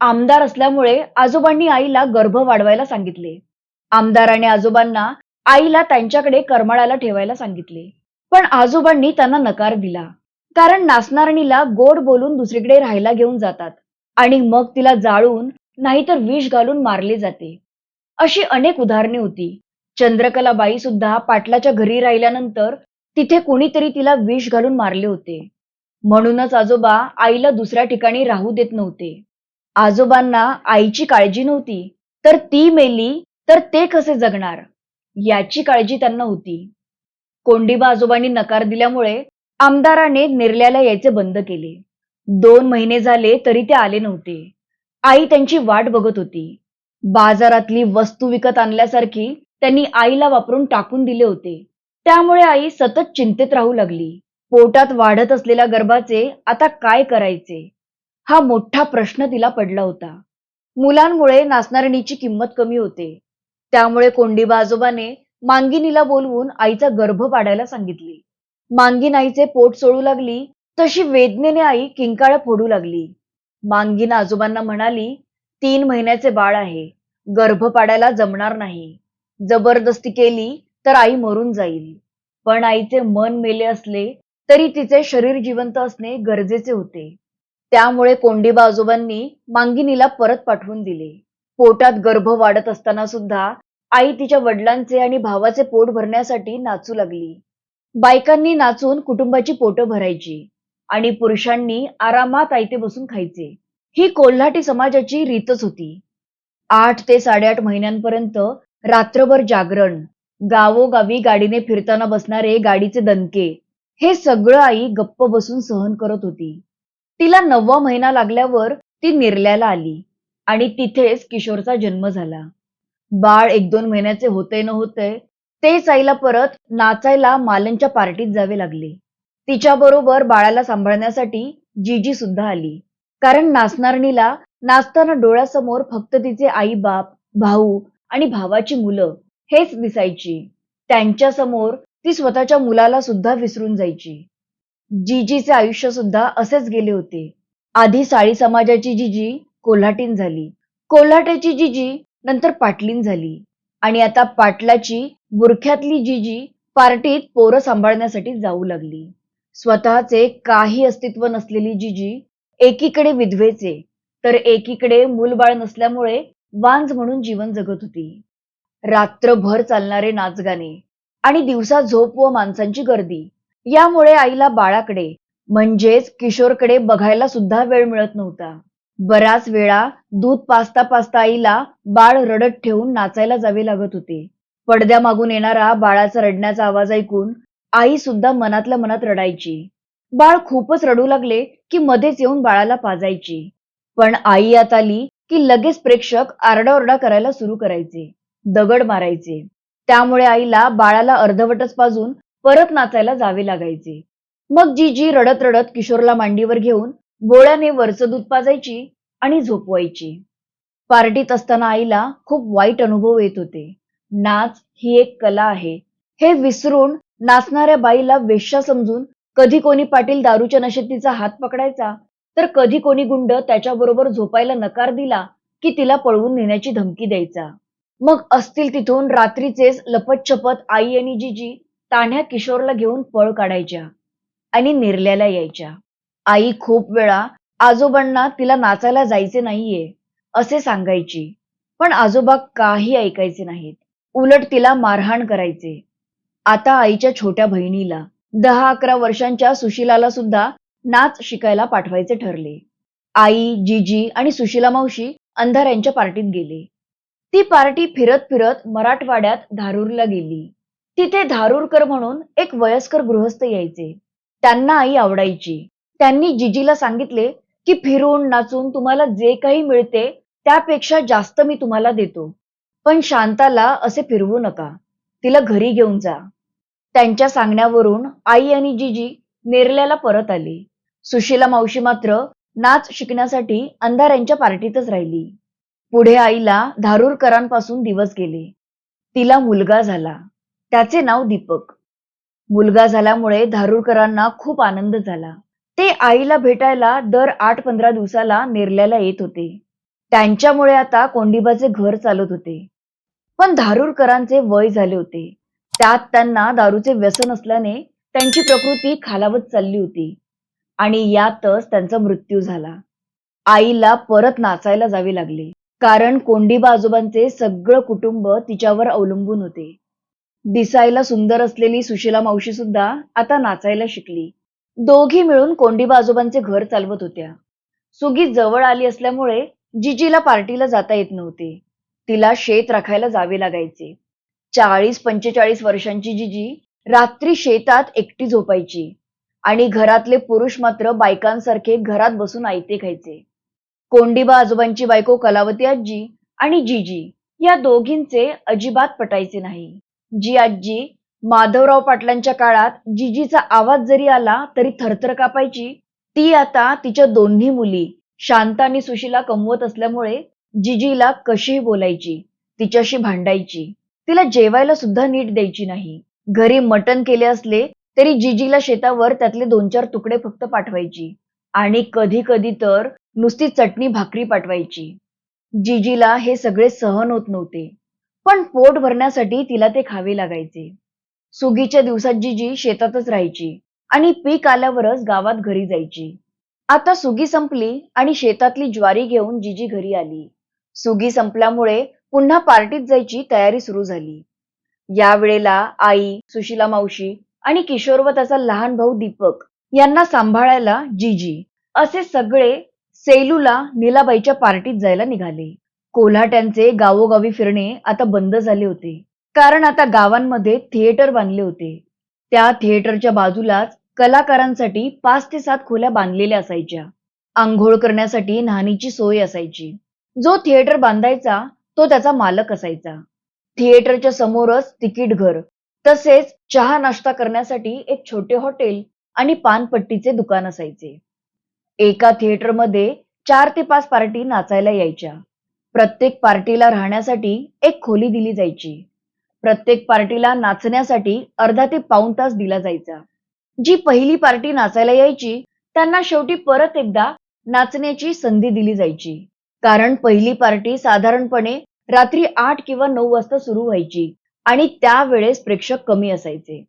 आमदार असल्यामुळे आजोबांनी आईला गर्भ वाढवायला सांगितले. आमदाराने आजोबांना आईला त्यांच्याकडे करमाळाला ठेवायला सांगितले. पण आजोबांनी त्यांना नकार दिला. कारण नासनारणीला गोड बोलून दुसरीकडे राहायला घेऊन जातात आणि मग तिला जाळून नाहीतर विष घालून मारले जाते. अशी अनेक उदाहरणे होती. चंद्रकलाबाई सुद्धा पाटलाच्या घरी राहिल्यानंतर तिथे कोणीतरी तिला विष घालून मारले होते. म्हणूनच आजोबा आईला दुसऱ्या ठिकाणी राहू देत नव्हते. आजोबांना आईची काळजी नव्हती तर ती मेली तर ते कसे जगणार? याची काळजी त्यांना होती. कोंडीबा आजोबांनी नकार दिल्यामुळे आमदाराने निर्ल्याला यायचे बंद केले. दोन महिने झाले तरी ते आले नव्हते. आई त्यांची वाट बघत होती. बाजारातली वस्तू विकत आणल्यासारखी त्यांनी आईला वापरून टाकून दिले होते. त्यामुळे आई सतत चिंतेत राहू लागली. पोटात वाढत असलेल्या गर्भाचे आता काय करायचे? हा मोठा प्रश्न तिला पडला होता. मुलांमुळे नाचणारणीची किंमत कमी होते. त्यामुळे कोंडीबा आजोबाने मांगिनीला बोलवून आईचा गर्भ पाडायला सांगितले. मांगीन आईचे पोट सोडू लागली तशी वेदनेने आई किंकाळ फोडू लागली. मांगीन आजोबांना म्हणाली तीन महिन्याचे बाळ आहे गर्भ पाडायला जमणार नाही. जबरदस्ती केली तर आई मरून जाईल. पण आईचे मन मेले असले तरी तिचे शरीर जिवंत असणे गरजेचे होते. त्यामुळे कोंडीबा आजोबांनी मांगिनीला परत पाठवून दिले. पोटात गर्भ वाढत असताना सुद्धा आई तिच्या वडिलांचे आणि भावाचे पोट भरण्यासाठी नाचू लागली. बायकांनी नाचून कुटुंबाची पोटं भरायची आणि पुरुषांनी आरामात आयते बसून खायचे. ही कोल्हाटी समाजाची रीतच होती. आठ ते साडेआठ महिन्यांपर्यंत रात्रभर जागरण गावोगावी गाडीने फिरताना बसणारे गाडीचे दणके हे सगळं आई गप्प बसून सहन करत होती. तिला नववा महिना लागल्यावर ती निर्ल्याला आली आणि तिथेच किशोरचा जन्म झाला. बाळ एक दोन महिन्याचे होते न होते तेच आईला परत नाचायला मालनच्या पार्टीत जावे लागले. तिच्या बरोबर बाळाला सांभाळण्यासाठी जीजी सुद्धा आली. कारण नाचनारणीला नाचताना डोळ्यासमोर फक्त तिचे आई बाप भाऊ आणि भावाची मुलं हेच दिसायची. त्यांच्यासमोर ती स्वतःच्या मुलाला सुद्धा विसरून जायची. जीजीचे आयुष्य सुद्धा असेच गेले होते. आधी साळी समाजाची जीजी कोल्हाटीन झाली. कोल्हाट्याची जीजी नंतर पाटलीन झाली. आणि आता पाटलाची बुरख्यातली जीजी पार्टीत पोरं सांभाळण्यासाठी जाऊ लागली. स्वतःचे काही अस्तित्व नसलेली जीजी एकीकडे विधवेचे तर एकीकडे मूलबाळ नसल्यामुळे वांज म्हणून जीवन जगत होती. रात्रभर चालणारे नाचगाणे आणि दिवसा झोप व माणसांची गर्दी यामुळे आईला बाळाकडे म्हणजेच किशोरकडे बघायला सुद्धा वेळ मिळत नव्हता. बराच वेळा दूध पाचता पाचता आईला बाळ रडत ठेवून नाचायला जावे लागत होते. पडद्यामागून येणारा बाळाचा रडण्याचा आवाज ऐकून आई सुद्धा मनातल्या मनात रडायची. बाळ खूपच रडू लागले की मध्येच येऊन बाळाला पाजायची. पण आई आत आली की लगेच प्रेक्षक आरडाओरडा करायला सुरू करायचे. दगड मारायचे. त्यामुळे आईला बाळाला अर्धवटच पाजून परत नाचायला जावे लागायचे. मग जीजी रडत रडत किशोरला मांडीवर घेऊन गोळ्याने वरचं दूध पाजायची आणि झोपवायची. पार्टीत असताना आईला खूप वाईट अनुभव येत होते. नाच ही एक कला आहे. हे विसरून नाचणाऱ्या बाईला वेश्या समजून कधी कोणी पाटील दारूच्या नशेतीचा हात पकडायचा तर कधी कोणी गुंड त्याच्याबरोबर झोपायला नकार दिला की तिला पळवून नेण्याची धमकी द्यायचा. मग असतील तिथून रात्रीचेच लपत छपत आई आणि जीजी तान्ह्या किशोरला घेऊन पळ काढायच्या आणि निर्ल्याला यायच्या. आई खूप वेळा आजोबांना तिला नाचायला जायचे नाहीये असे सांगायची. पण आजोबा काही ऐकायचे नाहीत. उलट तिला मारहाण करायचे. आता आईच्या छोट्या बहिणीला दहा अकरा वर्षांच्या सुशिलाला सुद्धा नाच शिकायला पाठवायचे ठरले. आई जीजी आणि सुशिला मावशी अंधाऱ्यांच्या पार्टीत गेले. ती पार्टी फिरत फिरत मराठवाड्यात धारूरला गेली. तिथे धारूरकर म्हणून एक वयस्कर गृहस्थ यायचे. त्यांना आई आवडायची. त्यांनी जिजीला सांगितले की फिरून नाचून तुम्हाला जे काही मिळते त्यापेक्षा जास्त मी तुम्हाला देतो. पण शांताला असे फिरवू नका. तिला घरी घेऊन जा. त्यांच्या सांगण्यावरून आई आणि जिजी नेरल्याला परत आली. सुशीला मावशी मात्र नाच शिकण्यासाठी अंधाऱ्यांच्या पार्टीतच राहिली. पुढे आईला धारूरकरांपासून दिवस गेले. तिला मुलगा झाला. त्याचे नाव दीपक. मुलगा झाल्यामुळे धारूरकरांना खूप आनंद झाला. ते आईला भेटायला दर आठ पंधरा दिवसाला नेरल्याला येत होते. त्यांच्यामुळे आता कोंडिबाचे घर चालत होते. पण धारूरकरांचे वय झाले होते. त्यात त्यांना दारूचे व्यसन असल्याने त्यांची प्रकृती खालावत चालली होती. आणि यातच त्यांचा मृत्यू झाला. आईला परत नाचायला जावे लागले. कारण कोंडीबा आजोबांचे सगळं कुटुंब तिच्यावर अवलंबून होते. दिसायला सुंदर असलेली सुशीला मावशी सुद्धा आता नाचायला शिकली. दोघी मिळून कोंडीबा आजोबांचे घर चालवत होत्या. सुगी जवळ आली असल्यामुळे जिजीला पार्टीला जाता येत नव्हते. तिला शेत राखायला जावे लागायचे. चाळीस पंचेचाळीस वर्षांची जिजी रात्री शेतात एकटी झोपायची आणि घरातले पुरुष मात्र बायकांसारखे घरात बसून आयते खायचे. कोंडीबा आजोबांची बायको कलावती आजी आणि जिजी या दोघींचे अजिबात पटायचे नाही. जी आजी माधवराव पाटलांच्या काळात जिजीचा आवाज जरी आला तरी थरथर कापायची ती आता तिच्या दोन्ही मुली शांत आणि सुशीला कमवत असल्यामुळे जिजीला कशीही बोलायची तिच्याशी भांडायची तिला जेवायला सुद्धा नीट द्यायची नाही. घरी मटण केले असले तरी जिजीला शेतावर त्यातले दोन चार तुकडे फक्त पाठवायची आणि कधी कधी तर नुसती चटणी भाकरी पाठवायची. जिजीला हे सगळे सहन होत नव्हते. पण पोट भरण्यासाठी तिला ते खावे लागायचे. सुगीच्या दिवसात जिजी शेतातच राहायची आणि पीक आल्यावरच गावात घरी जायची. आता सुगी संपली आणि शेतातली ज्वारी घेऊन जिजी घरी आली. सुगी संपल्यामुळे पुन्हा पार्टीत जायची तयारी सुरू झाली. यावेळेला आई सुशीला मावशी आणि किशोर व त्याचा लहान भाऊ दीपक यांना सांभाळायला जिजी असे सगळे सेलूला नीलाबाईच्या पार्टीत जायला निघाले. कोल्हाट्यांचे गावोगावी फिरणे आता बंद झाले होते. कारण आता गावांमध्ये थिएटर बांधले होते. त्या थिएटरच्या बाजूलाच कलाकारांसाठी पाच ते सात खोल्या बांधलेल्या असायच्या. आंघोळ करण्यासाठी न्हाणीची सोय असायची. जो थिएटर बांधायचा तो त्याचा मालक असायचा. थिएटरच्या समोरच तिकीट घर तसेच चहा नाश्ता करण्यासाठी एक छोटे हॉटेल आणि पानपट्टीचे दुकान असायचे. एका थिएटरमध्ये चार ते पाच पार्टी नाचायला यायच्या. प्रत्येक पार्टीला राहण्यासाठी एक खोली दिली जायची. प्रत्येक पार्टीला नाचण्यासाठी अर्धा ते पाऊण तास दिला जायचा. जी पहिली पार्टी नाचायला यायची त्यांना शेवटी परत एकदा नाचण्याची संधी दिली जायची. कारण पहिली पार्टी साधारणपणे रात्री आठ किंवा नऊ वाजता सुरू व्हायची आणि त्यावेळेस प्रेक्षक कमी असायचे.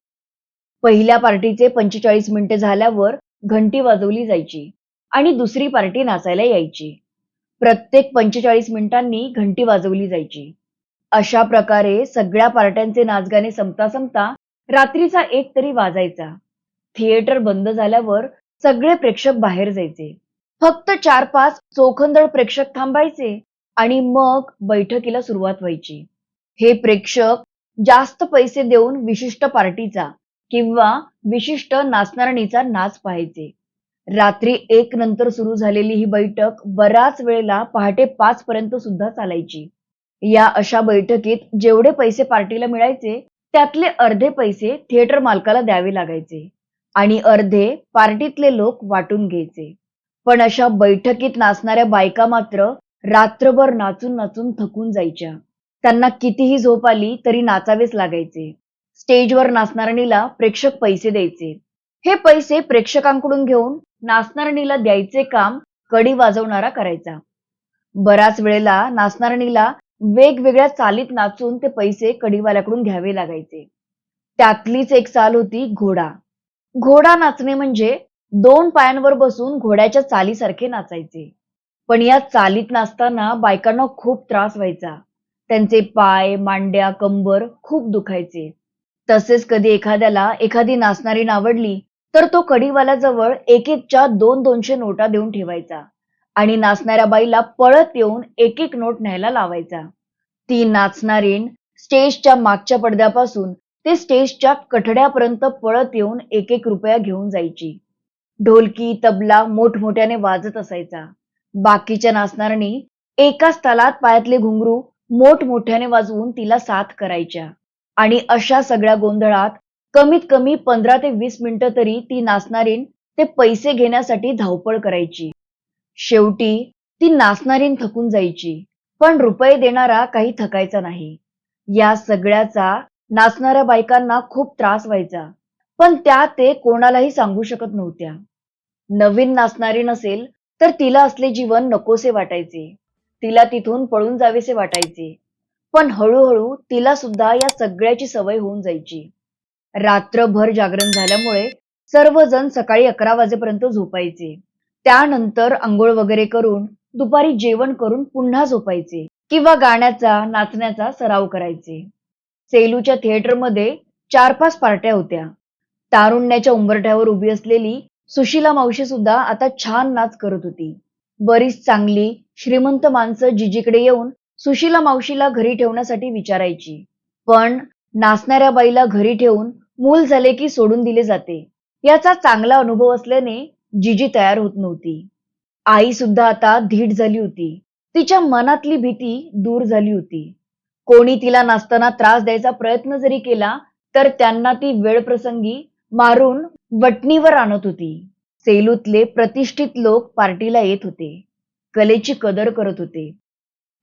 पहिल्या पार्टीचे पंचेचाळीस मिनिटे झाल्यावर घंटी वाजवली जायची आणि दुसरी पार्टी नाचायला यायची. प्रत्येक पंचेचाळीस मिनिटांनी घंटी वाजवली जायची. अशा प्रकारे सगळ्या पार्ट्यांचे नाचगाणे संपता संपता रात्रीचा एक तरी वाजायचा. थिएटर बंद झाल्यावर सगळे प्रेक्षक बाहेर जायचे. फक्त चार पाच चोखंदळ प्रेक्षक थांबायचे आणि मग बैठकीला सुरुवात व्हायची. हे प्रेक्षक जास्त पैसे देऊन विशिष्ट पार्टीचा किंवा विशिष्ट नाचणारणीचा नाच पाहायचे. रात्री एक नंतर सुरू झालेली ही बैठक बराच वेळेला पहाटे पाच पर्यंत सुद्धा चालायची. या अशा बैठकीत जेवढे पैसे पार्टीला मिळायचे त्यातले अर्धे पैसे थिएटर मालकाला द्यावे लागायचे आणि अर्धे पार्टीतले लोक वाटून घ्यायचे. पण अशा बैठकीत नाचणाऱ्या बायका मात्र रात्रभर नाचून नाचून थकून जायच्या. त्यांना कितीही झोप आली तरी नाचावेच लागायचे. स्टेजवर नाचणारणीला प्रेक्षक पैसे द्यायचे. हे पैसे प्रेक्षकांकडून घेऊन नाचणारणीला द्यायचे काम कडी वाजवणारा करायचा. बराच वेळेला नाचणारणीला वेगवेगळ्या चालीत नाचून ते पैसे कडीवाल्याकडून घ्यावे लागायचे. त्यातलीच एक चाल होती घोडा. घोडा नाचणे म्हणजे दोन पायांवर बसून घोड्याच्या चालीसारखे नाचायचे. पण या चालीत नाचताना बायकांना खूप त्रास व्हायचा. त्यांचे पाय मांड्या कंबर खूप दुखायचे. तसेच कधी एखाद्याला एखादी नाचणारी नावडली तर तो कडीवाल्याजवळ एक एकच्या दोन दोनशे नोटा देऊन ठेवायचा आणि नाचणाऱ्या बाईला पळत येऊन एक एक नोट न्यायला लावायचा. ती नाचणारी स्टेजच्या मागच्या पडद्यापासून ते स्टेजच्या कठड्यापर्यंत पळत येऊन एक एक रुपया घेऊन जायची. ढोलकी तबला मोठमोठ्याने वाजत असायचा. बाकीच्या नाचणाऱ्यांनी एकाच तालात पायातले घुंगरू मोठमोठ्याने वाजवून तिला साथ करायच्या आणि अशा सगळ्या गोंधळात कमीत कमी पंधरा ते वीस मिनिटं तरी ती नाचणारीन ते पैसे घेण्यासाठी धावपळ करायची. शेवटी ती नाचणारीन थकून जायची. पण रुपये देणारा काही थकायचा नाही. या सगळ्याचा नाचणाऱ्या बायकांना खूप त्रास व्हायचा. पण त्या ते कोणालाही सांगू शकत नव्हत्या. नवीन नाचणारी नसेल तर तिला असले जीवन नकोसे वाटायचे. तिला तिथून पळून जावेसे वाटायचे. पण हळूहळू तिला सुद्धा या सगळ्याची सवय होऊन जायची. रात्रभर जागरण झाल्यामुळे सर्वजण सकाळी अकरा वाजेपर्यंत झोपायचे. त्यानंतर आंघोळ वगैरे करून दुपारी जेवण करून पुन्हा झोपायचे किंवा गाण्याचा नाचण्याचा सराव करायचे. सेलूच्या थिएटरमध्ये चार पाच पार्ट्या होत्या. तारुण्याच्या उंबरठ्यावर उभी असलेली सुशीला मावशी सुद्धा आता छान नाच करत होती. बरीच चांगली श्रीमंत माणसं जिजीकडे येऊन सुशीला मावशीला घरी ठेवण्यासाठी विचारायची. पण नाचणाऱ्या बाईला घरी ठेवून मूल झाले की सोडून दिले जाते. याचा चांगला अनुभव असल्याने जिजी तयार होत नव्हती. आई सुद्धा आता धीट झाली होती. तिच्या मनातली भीती दूर झाली होती. कोणी तिला नाचताना त्रास द्यायचा प्रयत्न जरी केला तर त्यांना ती वेळ प्रसंगी मारून वटणीवर आणत होती. सेलूतले प्रतिष्ठित लोक पार्टीला येत होते. कलेची कदर करत होते.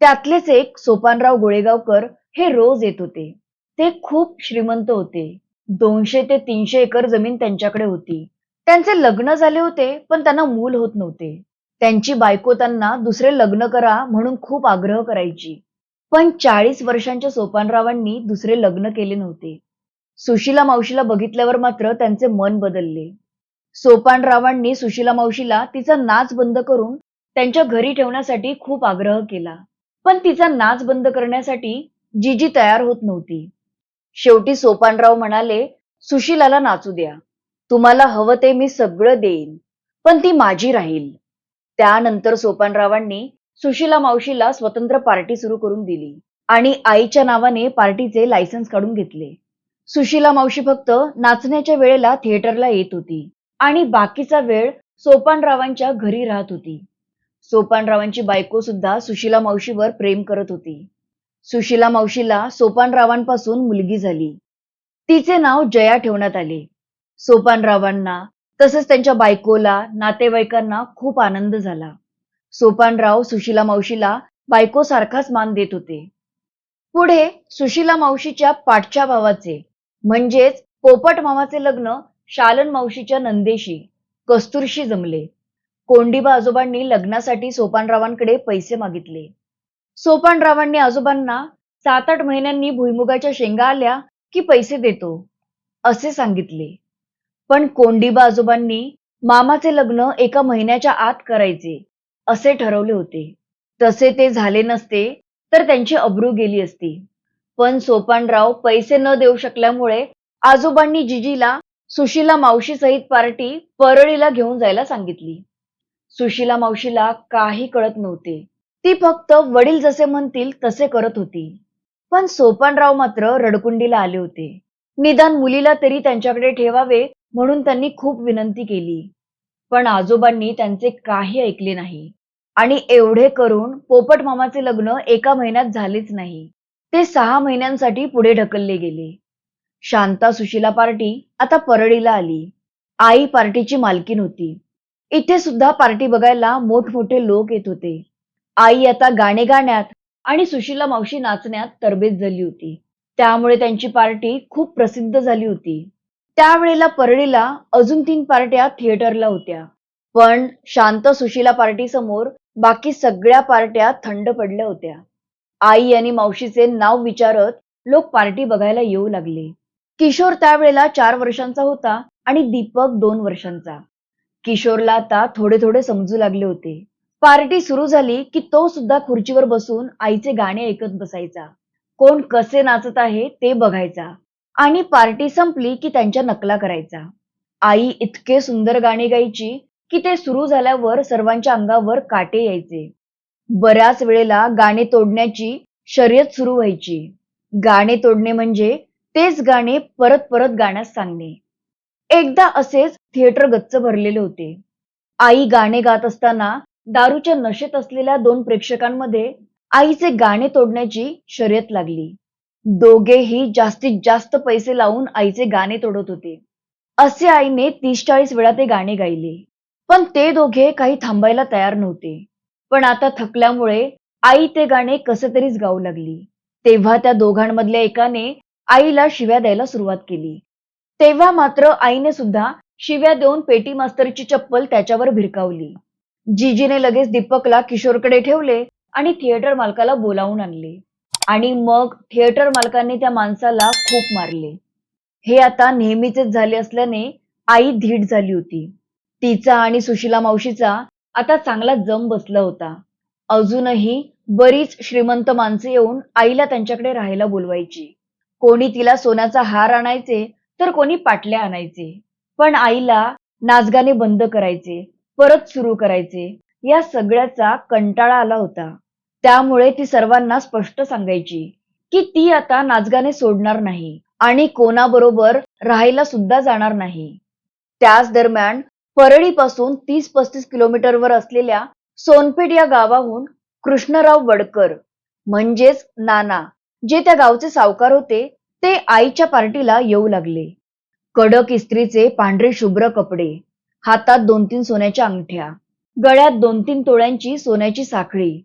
त्यातलेच एक सोपानराव गोळेगावकर हे रोज येत होते. ते खूप श्रीमंत होते. दोनशे ते तीनशे एकर जमीन त्यांच्याकडे होती. त्यांचे लग्न झाले होते पण त्यांना मूल होत नव्हते. त्यांची बायको त्यांना दुसरे लग्न करा म्हणून खूप आग्रह करायची. पण चाळीस वर्षांच्या सोपानरावांनी दुसरे लग्न केले नव्हते. सुशीला मावशीला बघितल्यावर मात्र त्यांचे मन बदलले. सोपानरावांनी सुशीला मावशीला तिचा नाच बंद करून त्यांच्या घरी ठेवण्यासाठी खूप आग्रह केला. पण तिचा नाच बंद करण्यासाठी जीजी तयार होत नव्हती. शेवटी सोपानराव म्हणाले सुशीलाला नाचू द्या. तुम्हाला हवं ते मी सगळं देईन. पण ती माझी राहील. त्यानंतर सोपानरावांनी सुशीला मावशीला स्वतंत्र पार्टी सुरू करून दिली आणि आईच्या नावाने पार्टीचे लायसन्स काढून घेतले. सुशीला मावशी फक्त नाचण्याच्या वेळेला थिएटरला येत होती आणि बाकीचा वेळ सोपानरावांच्या घरी राहत होती. सोपानरावांची बायको सुद्धा सुशीला मावशीवर प्रेम करत होती. सुशीला मावशीला सोपानरावांपासून मुलगी झाली. तिचे नाव जया ठेवण्यात आले. सोपानरावांना तसंच त्यांच्या बायकोला नातेवाईकांना खूप आनंद झाला. सोपानराव सुशीला मावशीला बायकोसारखाच मान देत होते. पुढे सुशीला मावशीच्या पाठच्या भावाचे म्हणजेच पोपट मामाचे लग्न शालन मावशीच्या नंदेशी कस्तुरशी जमले. कोंडीबा आजोबांनी लग्नासाठी सोपानरावांकडे पैसे मागितले. सोपानरावांनी आजोबांना सात आठ महिन्यांनी भुईमुगाच्या शेंगा आल्या की पैसे देतो असे सांगितले. पण कोंडीबा आजोबांनी मामाचे लग्न एका महिन्याच्या आत करायचे असे ठरवले होते. तसे ते झाले नसते तर त्यांची अब्रू गेली असती. पण सोपानराव पैसे न देऊ शकल्यामुळे आजोबांनी जिजीला सुशीला मावशी सहित पार्टी परळीला घेऊन जायला सांगितली. सुशीला मावशीला काही कळत नव्हते. ती फक्त वडील जसे म्हणतील तसे करत होती. पण सोपानराव मात्र रडकुंडीला आले होते. निदान मुलीला तरी त्यांच्याकडे ठेवावे म्हणून त्यांनी खूप विनंती केली. पण आजोबांनी त्यांचे काही ऐकले नाही. आणि एवढे करून पोपट मामाचे लग्न एका महिन्यात झालेच नाही. ते सहा महिन्यांसाठी पुढे ढकलले गेले. शांता सुशीला पार्टी आता परळीला आली. आई पार्टीची मालकीन होती. इथे सुद्धा पार्टी बघायला मोठमोठे लोक येत होते. आई आता गाणे गाण्यात आणि सुशीला मावशी नाचण्यात तरबेज झाली होती. त्यामुळे त्यांची पार्टी खूप प्रसिद्ध झाली होती. त्यावेळेला परळीला अजून तीन पार्ट्या थिएटरला होत्या. पण शांत सुशीला पार्टी समोर बाकी सगळ्या पार्ट्या थंड पडल्या होत्या. आई आणि मावशीचे नाव विचारत लोक पार्टी बघायला येऊ लागले. किशोर त्यावेळेला चार वर्षांचा होता आणि दीपक दोन वर्षांचा. किशोरला आता थोडे थोडे समजू लागले होते. पार्टी सुरू झाली की तो सुद्धा खुर्चीवर बसून आईचे गाणे ऐकत बसायचा. कोण कसे नाचत आहे ते बघायचा. आणि पार्टी संपली की त्यांच्या नकला करायचा. आई इतके सुंदर गाणे गायची की ते सुरू झाल्यावर सर्वांच्या अंगावर काटे यायचे. बऱ्याच वेळेला गाणे तोडण्याची शर्यत सुरू व्हायची. गाणे तोडणे म्हणजे तेच गाणे परत परत गाण्यास सांगणे. एकदा असेच थिएटर गच्च भरलेले होते. आई गाणे गात असताना दारूच्या नशेत असलेल्या दोन प्रेक्षकांमध्ये आईचे गाणे तोडण्याची शर्यत लागली. दोघेही जास्तीत जास्त पैसे लावून आईचे गाणे तोडत होते. असे आईने तीस चाळीस वेळा ते गाणे गायले. पण ते दोघे काही थांबायला तयार नव्हते. पण आता थकल्यामुळे आई ते गाणे कसे तरीच गाऊ लागली. तेव्हा त्या दोघांमधल्या एकाने आईला शिव्या द्यायला सुरुवात केली. तेव्हा मात्र आईने सुद्धा शिव्या देऊन पेटी मास्तरची चप्पल त्याच्यावर भिरकावली. जीजीने लगेच दीपकला किशोरकडे ठेवले आणि थिएटर मालकाला बोलावून आणले. आणि मग थिएटर मालकाने त्या माणसाला खूप मारले. हे आता नेहमीचेच झाले असल्याने आई धीट झाली होती. तिचा आणि सुशिला मावशीचा आता चांगला जम बसला होता. अजूनही बरीच श्रीमंत माणसे येऊन आईला त्यांच्याकडे राहायला बोलवायची. कोणी तिला सोन्याचा हार आणायचे तर कोणी पाटल्या आणायचे. पण आईला नाचगाणे बंद करायचे. परत सुरू करायचे. या सगळ्याचा कंटाळा आला होता. त्यामुळे ती सर्वांना स्पष्ट सांगायची की ती आता नाचगाणे सोडणार नाही आणि कोणाबरोबर राहायला सुद्धा जाणार नाही. त्याच दरम्यान परळीपासून तीस पस्तीस किलोमीटरवर असलेल्या सोनपेठ या गावाहून कृष्णराव वडकर म्हणजेच नाना जे त्या गावचे सावकार होते ते आईच्या पार्टीला येऊ लागले. कडक इस्त्रीचे पांढरे शुभ्र कपडे हातात दोन तीन सोन्याच्या अंगठ्या. गळ्यात दोन तीन तोळ्यांची सोन्याची साखळी.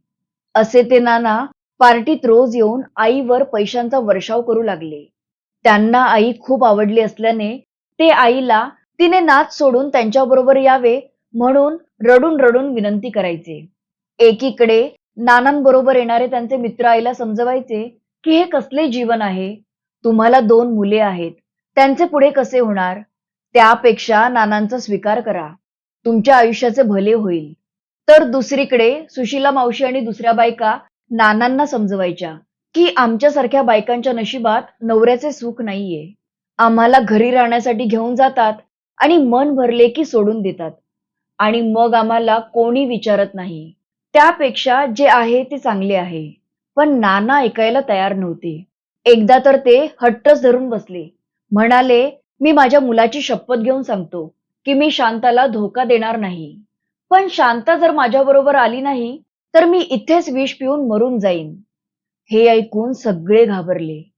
असे ते नाना पार्टीत रोज येऊन आईवर पैशांचा वर्षाव करू लागले. त्यांना आई खूप आवडली असल्याने ते आईला तिने नाच सोडून त्यांच्याबरोबर यावे म्हणून रडून रडून विनंती करायचे. एकीकडे नानांबरोबर येणारे त्यांचे मित्र आईला समजवायचे की हे कसले जीवन आहे? तुम्हाला दोन मुले आहेत. त्यांचे पुढे कसे होणार? त्यापेक्षा नानांचा स्वीकार करा. तुमच्या आयुष्याचे भले होईल. तर दुसरीकडे सुशीला मावशी आणि दुसऱ्या बायका नानांना समजवायच्या की आमच्यासारख्या बायकांच्या नशिबात नवऱ्याचे सुख नाहीये. आम्हाला घरी राहण्यासाठी घेऊन जातात आणि मन भरले की सोडून देतात. आणि मग आम्हाला कोणी विचारत नाही. त्यापेक्षा जे आहे ते चांगले आहे. पण नाना ऐकायला तयार नव्हते. एकदा तर ते हट्टच धरून बसले. म्हणाले मी माझ्या मुलाची शपथ घेऊन सांगतो की मी शांताला धोका देणार नाही. पण शांता जर माझ्याबरोबर आली नाही तर मी इथेच विष पिऊन मरून जाईन. हे ऐकून सगळे घाबरले.